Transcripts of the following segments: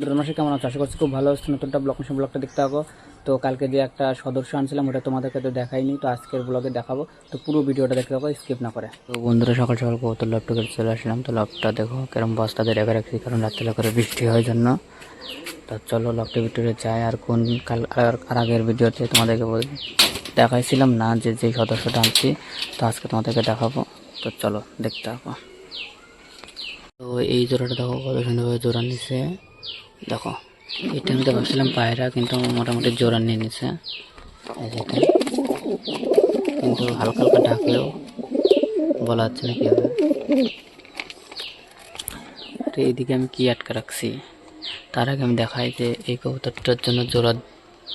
মাসে কেমন আছো? আশা করছি খুব ভালো হচ্ছে। নতুনটা ব্লগ মিশন ব্লগটা দেখতে পাবো তো কালকে যে একটা সদস্য আনছিলাম, ওটা তোমাদেরকে তো দেখাইনি, তো আজকের ব্লগে দেখাবো। তো পুরো ভিডিওটা দেখতে পাবো স্কিপ না করে। তো বন্ধুরা, সকাল সকাল কত ল্যাপটপে চলে আসলাম। তো ল্যাপটা দেখো কেরম বস্তাতে রেখে রাখছি, কারণ রাত্রে করে বৃষ্টি হয় জন্য। তো চলো ল্যাপটপ ভিতরে যাই, আর কোন কাল আর আগের ভিডিওতে তোমাদেরকে দেখাইছিলাম না যে যেই সদস্যটা আনছি, তো আজকে তোমাদেরকে দেখাবো। তো চলো দেখতে পাবো তো এই জোড়াটা দেখো, কত সুন্দরভাবে জোড়া নিছে। দেখো এটা আমি তো ভাবছিলাম পায়রা, কিন্তু মোটামুটি জোড়া নিয়ে নিছে। কিন্তু হালকা হালকা ঢাকেও বলা যাচ্ছে না কীভাবে তো এইদিকে আমি কি আটকে রাখছি? তার আগে আমি দেখাই যে এই কবুতরটার জন্য জোড়া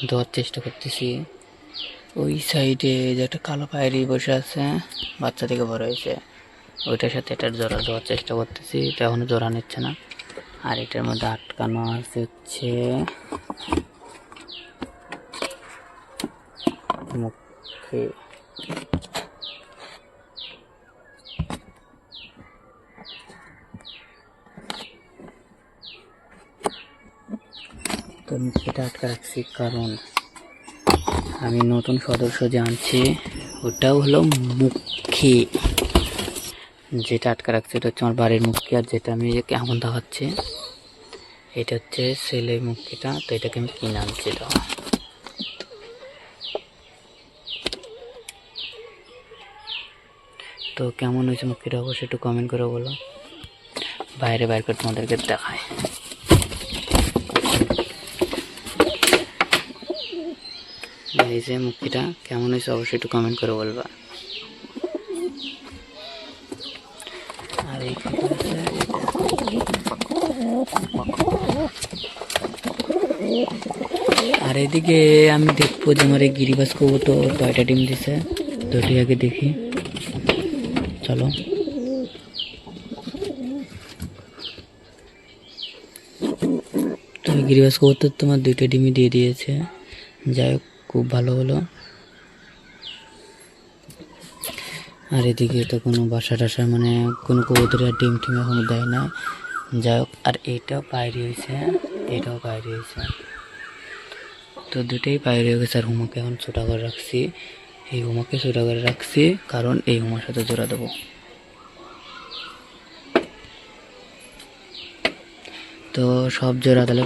দেওয়ার চেষ্টা করতেছি। ওই সাইডে যে একটা কালো পায়রি বসে আছে, বাচ্চা থেকে বড় হয়েছে। ওইটার সাথে এটার জোড়া দেওয়ার চেষ্টা করতেছি, এটা এখনও জোড়া নিচ্ছে না। আর এটার মধ্যে আটকানো আছে হচ্ছে মুখে। তো আমি এটা আটকা রাখছি, কারণ আমি নতুন সদস্য যে আনছি, ওটাও হলো মুখে। যেটা আটকা রাখছে এটা হচ্ছে আমার বাড়ির মুখী, আর যেটা আমি কেমন দেখাচ্ছি, এটা হচ্ছে ছেলে মুখিটা, তো এটাকে আমি কিনে আনছি তো তো কেমন হয়েছে মুখিটা অবশ্যই একটু কমেন্ট করে বলো। বাইরে বাইর করে তোমাদেরকে দেখায় এই যে মুখিটা, কেমন হয়েছে অবশ্যই একটু কমেন্ট করে বলবা। আর এদিকে আমি দেখব যে আমার এই গিরিবাস কবুতর কয়টা ডিম দিছে। দুটি আগে দেখি। চলো। তো গিরিবাস কবুতর তোমার দুইটা ডিমই দিয়ে দিয়েছে। যাই হোক, খুব ভালো হলো। আর এদিকে তো কোনো বাসা টাসা মানে কোনো কবুতরের ডিম টিম এখনও দেয় না যাই হোক, আর এইটাও বাইরে হয়েছে, এটাও বাইরে হয়েছে। তো দুটোই বাইরে হয়ে গেছে, আর হুমাকে এখন ছোটা করে রাখছি। এই হুমাকে ছোটা করে রাখছি, কারণ এই হুমার সাথে জোড়া দেবো। তো সব জোড়া তাহলে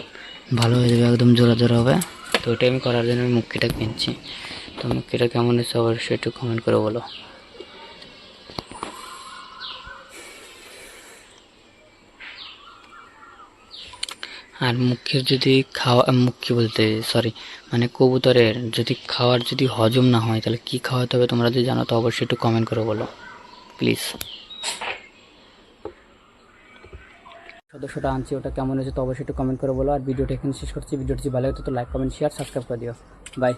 ভালো হয়ে যাবে, একদম জোড়া জোড়া হবে। তো ওটাই আমি করার জন্য আমি মুক্তিটা কিনছি। তো মুক্তিটা কেমন হয়েছে অবশ্যই একটু কমেন্ট করে বলো। আর মুখের যদি খাওয়া মুখকে বলতে সরি মানে কবুতরের যদি খাওয়ার যদি হজম না হয়, তাহলে কি খাওয়াতে হবে তোমরা যদি জানো, তো অবশ্যই একটু কমেন্ট করে বলো প্লিজ সদস্যটা আনছি, ওটা কেমন হয়েছে তো অবশ্যই একটু কমেন্ট করে বলো। আর ভিডিওটা এখানে শেষ করছি। ভিডিওটি ভালো হতো তো লাইক কমেন্ট শেয়ার সাবস্ক্রাইব করে দিও। বাই